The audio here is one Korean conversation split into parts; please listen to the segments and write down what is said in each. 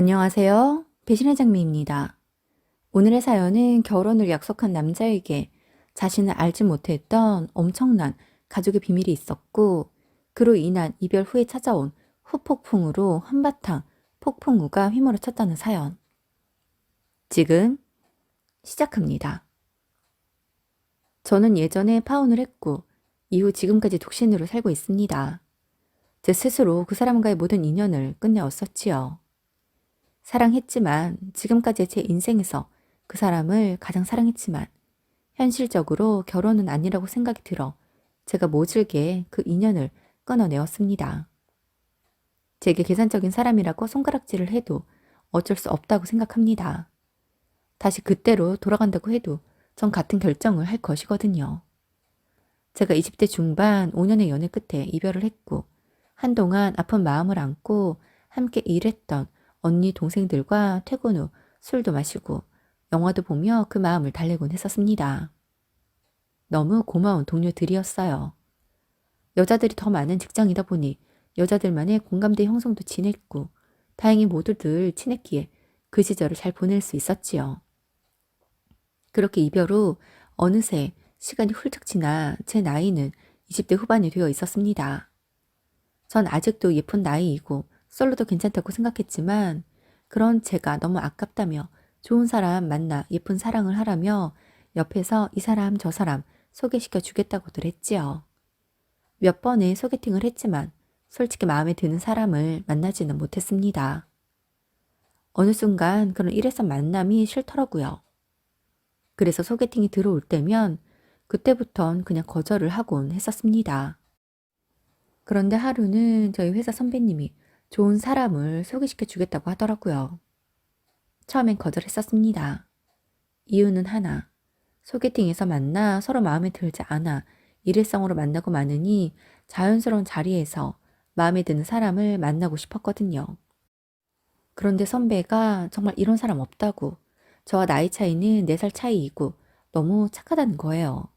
안녕하세요. 배신의 장미입니다. 오늘의 사연은 결혼을 약속한 남자에게 자신을 알지 못했던 엄청난 가족의 비밀이 있었고, 그로 인한 이별 후에 찾아온 후폭풍으로 한바탕 폭풍우가 휘몰아쳤다는 사연. 지금 시작합니다. 저는 예전에 파혼을 했고, 이후 지금까지 독신으로 살고 있습니다. 제 스스로 그 사람과의 모든 인연을 끝내었었지요. 사랑했지만 지금까지 제 인생에서 그 사람을 가장 사랑했지만 현실적으로 결혼은 아니라고 생각이 들어 제가 모질게 그 인연을 끊어내었습니다. 제게 계산적인 사람이라고 손가락질을 해도 어쩔 수 없다고 생각합니다. 다시 그때로 돌아간다고 해도 전 같은 결정을 할 것이거든요. 제가 20대 중반 5년의 연애 끝에 이별을 했고 한동안 아픈 마음을 안고 함께 일했던 언니 동생들과 퇴근 후 술도 마시고 영화도 보며 그 마음을 달래곤 했었습니다. 너무 고마운 동료들이었어요. 여자들이 더 많은 직장이다 보니 여자들만의 공감대 형성도 진했고 다행히 모두들 친했기에 그 시절을 잘 보낼 수 있었지요. 그렇게 이별 후 어느새 시간이 훌쩍 지나 제 나이는 20대 후반이 되어 있었습니다. 전 아직도 예쁜 나이이고 솔로도 괜찮다고 생각했지만 그런 제가 너무 아깝다며 좋은 사람 만나 예쁜 사랑을 하라며 옆에서 이 사람 저 사람 소개시켜 주겠다고들 했지요. 몇 번의 소개팅을 했지만 솔직히 마음에 드는 사람을 만나지는 못했습니다. 어느 순간 그런 일회성 만남이 싫더라고요. 그래서 소개팅이 들어올 때면 그때부턴 그냥 거절을 하곤 했었습니다. 그런데 하루는 저희 회사 선배님이 좋은 사람을 소개시켜 주겠다고 하더라고요. 처음엔 거절했었습니다. 이유는 하나. 소개팅에서 만나 서로 마음에 들지 않아 일회성으로 만나고 마느니 자연스러운 자리에서 마음에 드는 사람을 만나고 싶었거든요. 그런데 선배가 정말 이런 사람 없다고 저와 나이 차이는 4살 차이이고 너무 착하다는 거예요.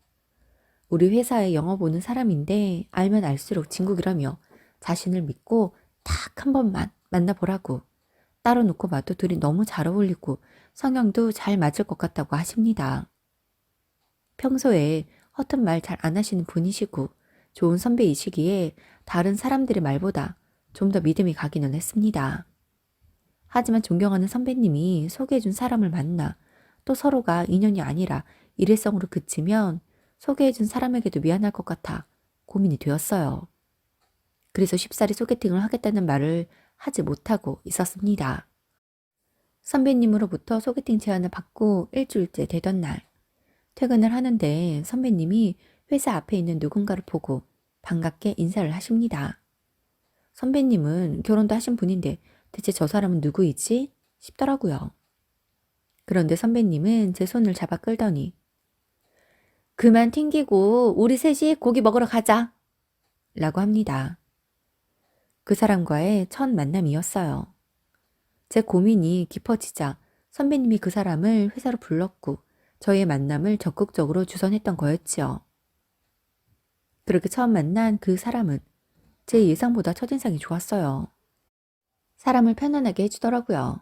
우리 회사에 영업 오는 사람인데 알면 알수록 진국이라며 자신을 믿고 딱 한 번만 만나보라고 따로 놓고 봐도 둘이 너무 잘 어울리고 성향도 잘 맞을 것 같다고 하십니다. 평소에 허튼 말 잘 안 하시는 분이시고 좋은 선배이시기에 다른 사람들의 말보다 좀 더 믿음이 가기는 했습니다. 하지만 존경하는 선배님이 소개해준 사람을 만나 또 서로가 인연이 아니라 일회성으로 그치면 소개해준 사람에게도 미안할 것 같아 고민이 되었어요. 그래서 쉽사리 소개팅을 하겠다는 말을 하지 못하고 있었습니다. 선배님으로부터 소개팅 제안을 받고 일주일째 되던 날, 퇴근을 하는데 선배님이 회사 앞에 있는 누군가를 보고 반갑게 인사를 하십니다. 선배님은 결혼도 하신 분인데 대체 저 사람은 누구이지? 싶더라고요. 그런데 선배님은 제 손을 잡아 끌더니 그만 튕기고 우리 셋이 고기 먹으러 가자. 라고 합니다. 그 사람과의 첫 만남이었어요. 제 고민이 깊어지자 선배님이 그 사람을 회사로 불렀고 저희의 만남을 적극적으로 주선했던 거였지요. 그렇게 처음 만난 그 사람은 제 예상보다 첫인상이 좋았어요. 사람을 편안하게 해주더라고요.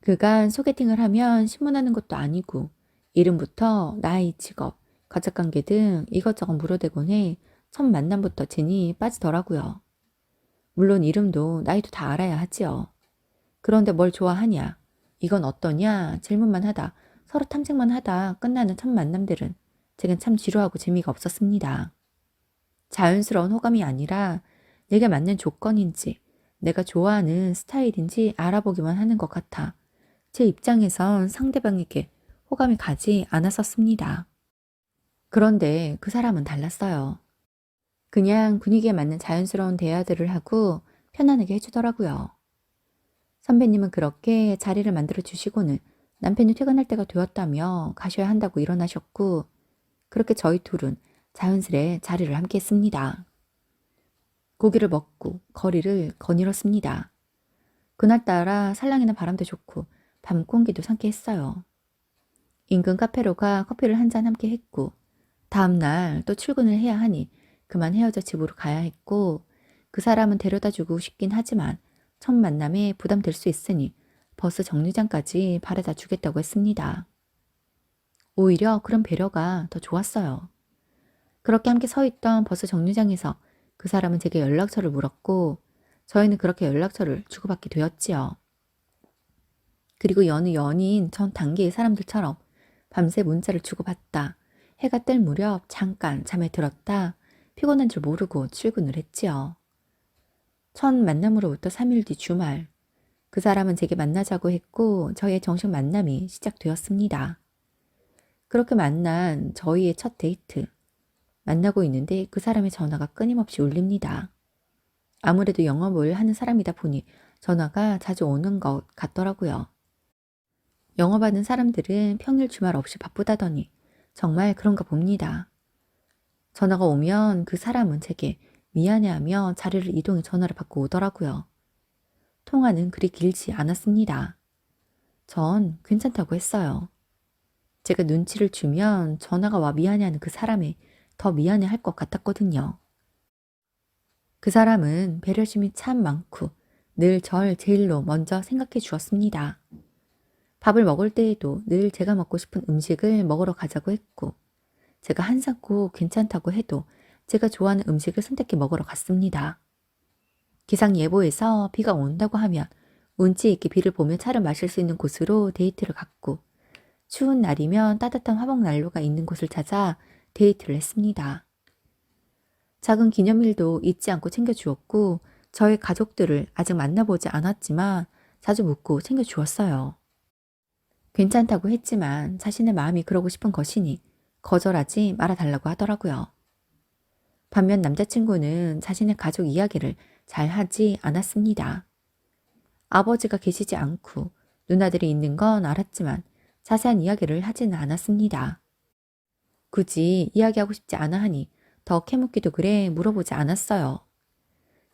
그간 소개팅을 하면 신문하는 것도 아니고 이름부터 나이, 직업, 가족관계 등 이것저것 물어대곤 해 첫 만남부터 진이 빠지더라고요. 물론 이름도 나이도 다 알아야 하지요. 그런데 뭘 좋아하냐? 이건 어떠냐? 질문만 하다, 서로 탐색만 하다 끝나는 첫 만남들은 제겐 참 지루하고 재미가 없었습니다. 자연스러운 호감이 아니라 내게 맞는 조건인지 내가 좋아하는 스타일인지 알아보기만 하는 것 같아 제 입장에선 상대방에게 호감이 가지 않았었습니다. 그런데 그 사람은 달랐어요. 그냥 분위기에 맞는 자연스러운 대화들을 하고 편안하게 해주더라고요. 선배님은 그렇게 자리를 만들어 주시고는 남편이 퇴근할 때가 되었다며 가셔야 한다고 일어나셨고, 그렇게 저희 둘은 자연스레 자리를 함께 했습니다. 고기를 먹고 거리를 거닐었습니다. 그날따라 살랑이는 바람도 좋고 밤 공기도 상쾌했어요. 인근 카페로 가 커피를 한 잔 함께 했고, 다음날 또 출근을 해야 하니 그만 헤어져 집으로 가야 했고 그 사람은 데려다 주고 싶긴 하지만 첫 만남에 부담될 수 있으니 버스 정류장까지 바래다 주겠다고 했습니다. 오히려 그런 배려가 더 좋았어요. 그렇게 함께 서 있던 버스 정류장에서 그 사람은 제게 연락처를 물었고 저희는 그렇게 연락처를 주고받게 되었지요. 그리고 여느 연인 전 단계의 사람들처럼 밤새 문자를 주고받다 해가 뜰 무렵 잠깐 잠에 들었다 피곤한 줄 모르고 출근을 했지요. 첫 만남으로부터 3일 뒤 주말 그 사람은 제게 만나자고 했고 저희의 정식 만남이 시작되었습니다. 그렇게 만난 저희의 첫 데이트. 만나고 있는데 그 사람의 전화가 끊임없이 울립니다. 아무래도 영업을 하는 사람이다 보니 전화가 자주 오는 것 같더라고요. 영업하는 사람들은 평일 주말 없이 바쁘다더니 정말 그런가 봅니다. 전화가 오면 그 사람은 제게 미안해하며 자리를 이동해 전화를 받고 오더라고요. 통화는 그리 길지 않았습니다. 전 괜찮다고 했어요. 제가 눈치를 주면 전화가 와 미안해하는 그 사람이 더 미안해할 것 같았거든요. 그 사람은 배려심이 참 많고 늘 절 제일로 먼저 생각해 주었습니다. 밥을 먹을 때에도 늘 제가 먹고 싶은 음식을 먹으러 가자고 했고 제가 한사코 괜찮다고 해도 제가 좋아하는 음식을 선택해 먹으러 갔습니다. 기상 예보에서 비가 온다고 하면 운치 있게 비를 보며 차를 마실 수 있는 곳으로 데이트를 갔고 추운 날이면 따뜻한 화목 난로가 있는 곳을 찾아 데이트를 했습니다. 작은 기념일도 잊지 않고 챙겨주었고 저의 가족들을 아직 만나보지 않았지만 자주 묻고 챙겨주었어요. 괜찮다고 했지만 자신의 마음이 그러고 싶은 것이니 거절하지 말아달라고 하더라고요. 반면 남자친구는 자신의 가족 이야기를 잘 하지 않았습니다. 아버지가 계시지 않고 누나들이 있는 건 알았지만 자세한 이야기를 하지는 않았습니다. 굳이 이야기하고 싶지 않아 하니 더 캐묻기도 그래 물어보지 않았어요.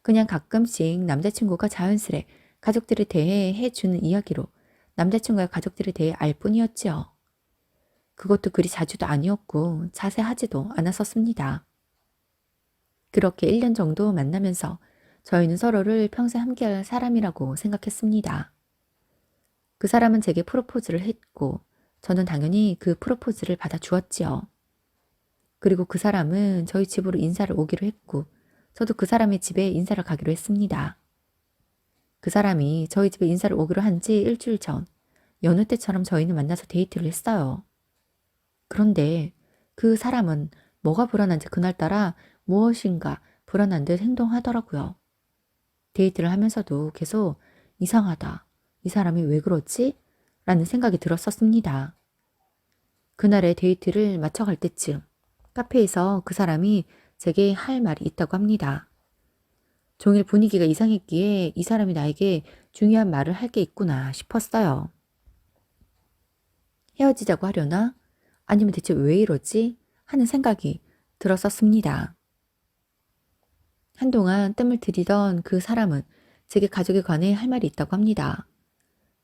그냥 가끔씩 남자친구가 자연스레 가족들에 대해 해주는 이야기로 남자친구의 가족들에 대해 알 뿐이었지요. 그것도 그리 자주도 아니었고 자세하지도 않았었습니다. 그렇게 1년 정도 만나면서 저희는 서로를 평생 함께할 사람이라고 생각했습니다. 그 사람은 제게 프로포즈를 했고 저는 당연히 그 프로포즈를 받아 주었지요. 그리고 그 사람은 저희 집으로 인사를 오기로 했고 저도 그 사람의 집에 인사를 가기로 했습니다. 그 사람이 저희 집에 인사를 오기로 한 지 일주일 전 여느 때처럼 저희는 만나서 데이트를 했어요. 그런데 그 사람은 뭐가 불안한지 그날따라 무엇인가 불안한 듯 행동하더라고요. 데이트를 하면서도 계속 이상하다. 이 사람이 왜 그러지? 라는 생각이 들었었습니다. 그날의 데이트를 마쳐갈 때쯤 카페에서 그 사람이 제게 할 말이 있다고 합니다. 종일 분위기가 이상했기에 이 사람이 나에게 중요한 말을 할 게 있구나 싶었어요. 헤어지자고 하려나? 아니면 대체 왜 이러지? 하는 생각이 들었었습니다. 한동안 뜸을 들이던 그 사람은 제게 가족에 관해 할 말이 있다고 합니다.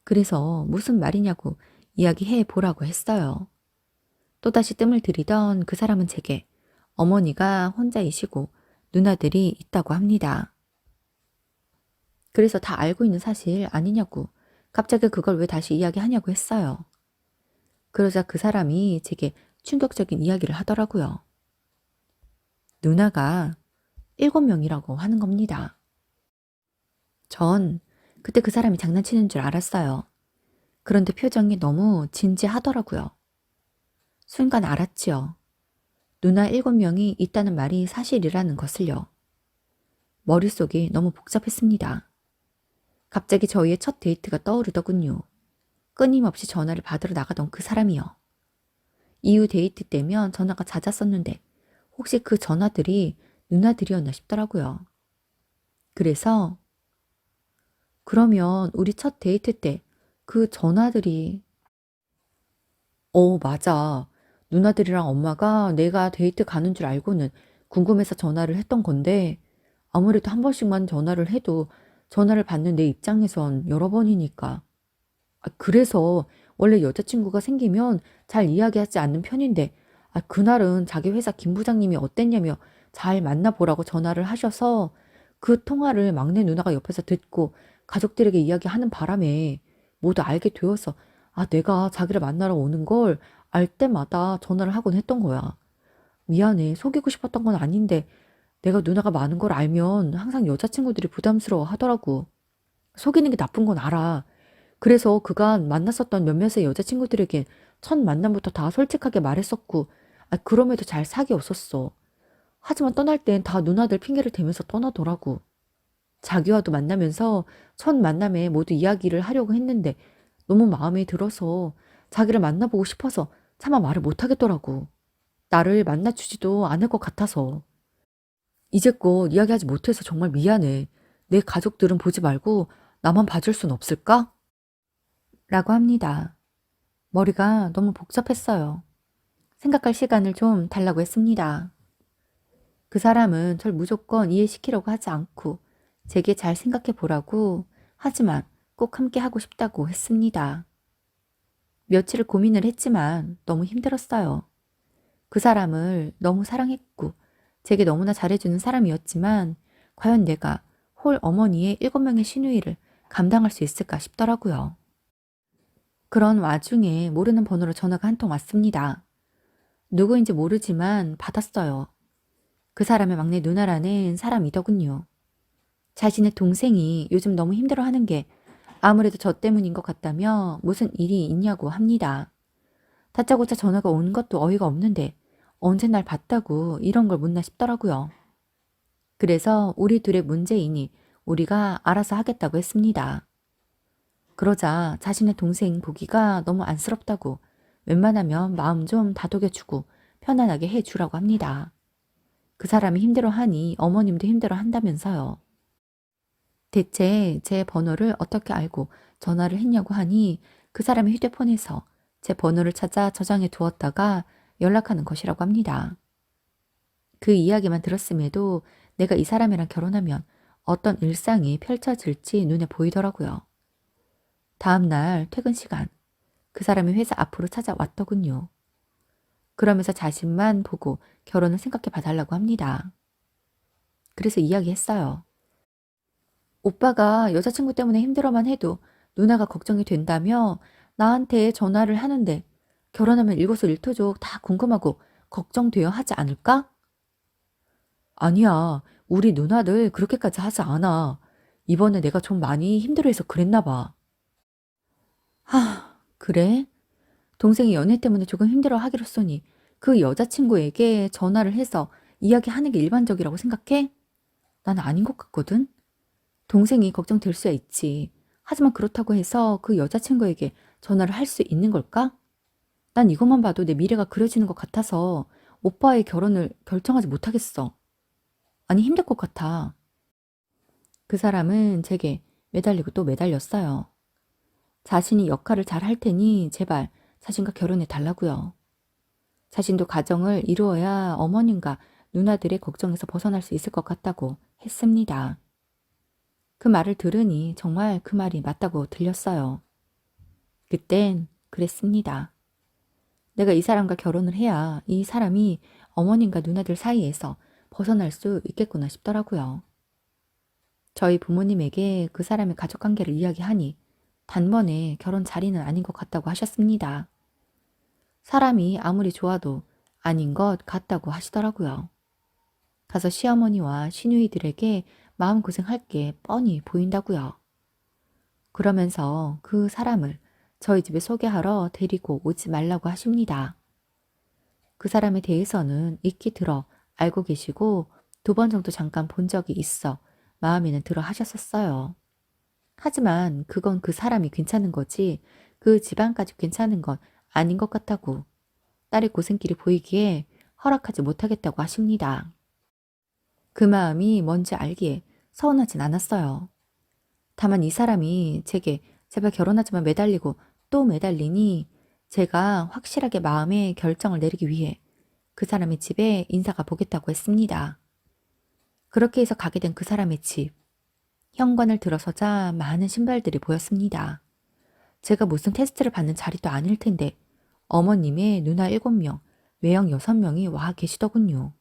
그래서 무슨 말이냐고 이야기해 보라고 했어요. 또다시 뜸을 들이던 그 사람은 제게 어머니가 혼자이시고 누나들이 있다고 합니다. 그래서 다 알고 있는 사실 아니냐고 갑자기 그걸 왜 다시 이야기하냐고 했어요. 그러자 그 사람이 제게 충격적인 이야기를 하더라고요. 누나가 일곱 명이라고 하는 겁니다. 전 그때 그 사람이 장난치는 줄 알았어요. 그런데 표정이 너무 진지하더라고요. 순간 알았지요. 누나 일곱 명이 있다는 말이 사실이라는 것을요. 머릿속이 너무 복잡했습니다. 갑자기 저희의 첫 데이트가 떠오르더군요. 끊임없이 전화를 받으러 나가던 그 사람이요. 이후 데이트 때면 전화가 잦았었는데 혹시 그 전화들이 누나들이었나 싶더라고요. 그래서 그러면 우리 첫 데이트 때 그 전화들이 어, 맞아. 누나들이랑 엄마가 내가 데이트 가는 줄 알고는 궁금해서 전화를 했던 건데 아무래도 한 번씩만 전화를 해도 전화를 받는 내 입장에선 여러 번이니까. 아, 그래서 원래 여자친구가 생기면 잘 이야기하지 않는 편인데 아, 그날은 자기 회사 김 부장님이 어땠냐며 잘 만나보라고 전화를 하셔서 그 통화를 막내 누나가 옆에서 듣고 가족들에게 이야기하는 바람에 모두 알게 되어서 아, 내가 자기를 만나러 오는 걸 알 때마다 전화를 하곤 했던 거야. 미안해. 속이고 싶었던 건 아닌데 내가 누나가 많은 걸 알면 항상 여자친구들이 부담스러워 하더라고. 속이는 게 나쁜 건 알아. 그래서 그간 만났었던 몇몇의 여자친구들에게 첫 만남부터 다 솔직하게 말했었고, 아, 그럼에도 잘 사귀었었어. 하지만 떠날 땐 다 누나들 핑계를 대면서 떠나더라고. 자기와도 만나면서 첫 만남에 모두 이야기를 하려고 했는데 너무 마음에 들어서 자기를 만나보고 싶어서 차마 말을 못하겠더라고. 나를 만나주지도 않을 것 같아서. 이제껏 이야기하지 못해서 정말 미안해. 내 가족들은 보지 말고 나만 봐줄 순 없을까? 라고 합니다. 머리가 너무 복잡했어요. 생각할 시간을 좀 달라고 했습니다. 그 사람은 절 무조건 이해시키려고 하지 않고 제게 잘 생각해 보라고 하지만 꼭 함께 하고 싶다고 했습니다. 며칠을 고민을 했지만 너무 힘들었어요. 그 사람을 너무 사랑했고 제게 너무나 잘해주는 사람이었지만 과연 내가 홀 어머니의 일곱 명의 시누이를 감당할 수 있을까 싶더라고요. 그런 와중에 모르는 번호로 전화가 한 통 왔습니다. 누구인지 모르지만 받았어요. 그 사람의 막내 누나라는 사람이더군요. 자신의 동생이 요즘 너무 힘들어하는 게 아무래도 저 때문인 것 같다며 무슨 일이 있냐고 합니다. 다짜고짜 전화가 온 것도 어이가 없는데 언제 날 봤다고 이런 걸 묻나 싶더라고요. 그래서 우리 둘의 문제이니 우리가 알아서 하겠다고 했습니다. 그러자 자신의 동생 보기가 너무 안쓰럽다고 웬만하면 마음 좀 다독여주고 편안하게 해주라고 합니다. 그 사람이 힘들어하니 어머님도 힘들어한다면서요. 대체 제 번호를 어떻게 알고 전화를 했냐고 하니 그 사람의 휴대폰에서 제 번호를 찾아 저장해 두었다가 연락하는 것이라고 합니다. 그 이야기만 들었음에도 내가 이 사람이랑 결혼하면 어떤 일상이 펼쳐질지 눈에 보이더라고요. 다음 날 퇴근 시간, 그 사람이 회사 앞으로 찾아왔더군요. 그러면서 자신만 보고 결혼을 생각해 봐달라고 합니다. 그래서 이야기했어요. 오빠가 여자친구 때문에 힘들어만 해도 누나가 걱정이 된다며 나한테 전화를 하는데 결혼하면 일거수일투족 다 궁금하고 걱정되어 하지 않을까? 아니야. 우리 누나들 그렇게까지 하지 않아. 이번에 내가 좀 많이 힘들어해서 그랬나 봐. 하, 그래? 동생이 연애 때문에 조금 힘들어 하기로 써니 그 여자친구에게 전화를 해서 이야기하는 게 일반적이라고 생각해? 난 아닌 것 같거든? 동생이 걱정될 수야 있지. 하지만 그렇다고 해서 그 여자친구에게 전화를 할 수 있는 걸까? 난 이것만 봐도 내 미래가 그려지는 것 같아서 오빠의 결혼을 결정하지 못하겠어. 아니, 힘들 것 같아. 그 사람은 제게 매달리고 또 매달렸어요. 자신이 역할을 잘 할 테니 제발 자신과 결혼해 달라고요. 자신도 가정을 이루어야 어머님과 누나들의 걱정에서 벗어날 수 있을 것 같다고 했습니다. 그 말을 들으니 정말 그 말이 맞다고 들렸어요. 그땐 그랬습니다. 내가 이 사람과 결혼을 해야 이 사람이 어머님과 누나들 사이에서 벗어날 수 있겠구나 싶더라고요. 저희 부모님에게 그 사람의 가족 관계를 이야기하니 단번에 결혼 자리는 아닌 것 같다고 하셨습니다. 사람이 아무리 좋아도 아닌 것 같다고 하시더라고요. 가서 시어머니와 시누이들에게 마음고생할 게 뻔히 보인다고요. 그러면서 그 사람을 저희 집에 소개하러 데리고 오지 말라고 하십니다. 그 사람에 대해서는 익히 들어 알고 계시고 두 번 정도 잠깐 본 적이 있어 마음에는 들어 하셨었어요. 하지만 그건 그 사람이 괜찮은 거지 그 집안까지 괜찮은 건 아닌 것 같다고 딸의 고생길이 보이기에 허락하지 못하겠다고 하십니다. 그 마음이 뭔지 알기에 서운하진 않았어요. 다만 이 사람이 제게 제발 결혼하지만 매달리고 또 매달리니 제가 확실하게 마음의 결정을 내리기 위해 그 사람의 집에 인사가 보겠다고 했습니다. 그렇게 해서 가게 된 그 사람의 집. 현관을 들어서자 많은 신발들이 보였습니다. 제가 무슨 테스트를 받는 자리도 아닐 텐데 어머님의 누나 7명, 외형 6명이 와 계시더군요.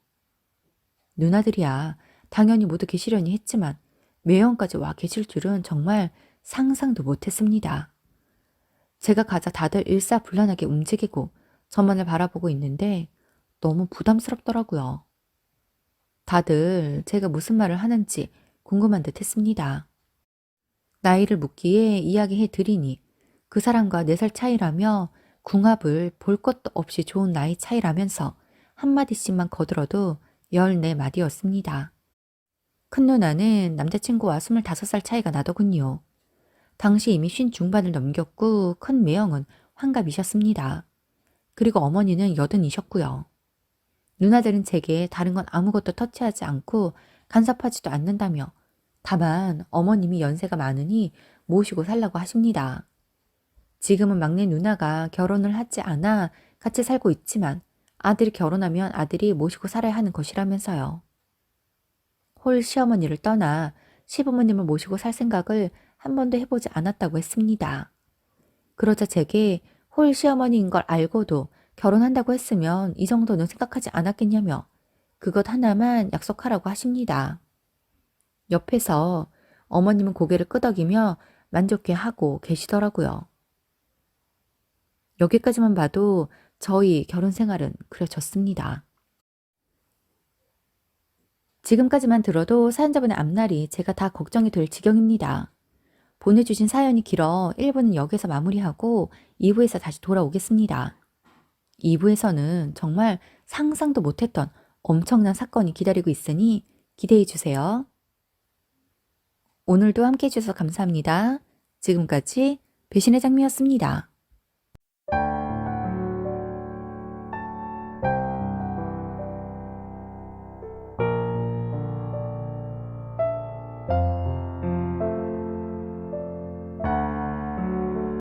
누나들이야 당연히 모두 계시려니 했지만 매형까지 와 계실 줄은 정말 상상도 못했습니다. 제가 가자 다들 일사불란하게 움직이고 저만을 바라보고 있는데 너무 부담스럽더라고요. 다들 제가 무슨 말을 하는지 궁금한 듯 했습니다. 나이를 묻기에 이야기해 드리니 그 사람과 4살 차이라며 궁합을 볼 것도 없이 좋은 나이 차이라면서 한마디씩만 거들어도 14마디였습니다. 큰 누나는 남자친구와 25살 차이가 나더군요. 당시 이미 쉰 중반을 넘겼고 큰 매형은 환갑이셨습니다. 그리고 어머니는 여든이셨고요. 누나들은 제게 다른 건 아무것도 터치하지 않고 간섭하지도 않는다며 다만 어머님이 연세가 많으니 모시고 살라고 하십니다. 지금은 막내 누나가 결혼을 하지 않아 같이 살고 있지만 아들이 결혼하면 아들이 모시고 살아야 하는 것이라면서요. 홀 시어머니를 떠나 시부모님을 모시고 살 생각을 한 번도 해보지 않았다고 했습니다. 그러자 제게 홀 시어머니인 걸 알고도 결혼한다고 했으면 이 정도는 생각하지 않았겠냐며 그것 하나만 약속하라고 하십니다. 옆에서 어머님은 고개를 끄덕이며 만족해 하고 계시더라고요. 여기까지만 봐도 저희 결혼 생활은 그려졌습니다. 지금까지만 들어도 사연자분의 앞날이 제가 다 걱정이 될 지경입니다. 보내주신 사연이 길어 1부는 여기서 마무리하고 2부에서 다시 돌아오겠습니다. 2부에서는 정말 상상도 못했던 엄청난 사건이 기다리고 있으니 기대해 주세요. 오늘도 함께 해주셔서 감사합니다. 지금까지 배신의 장미였습니다.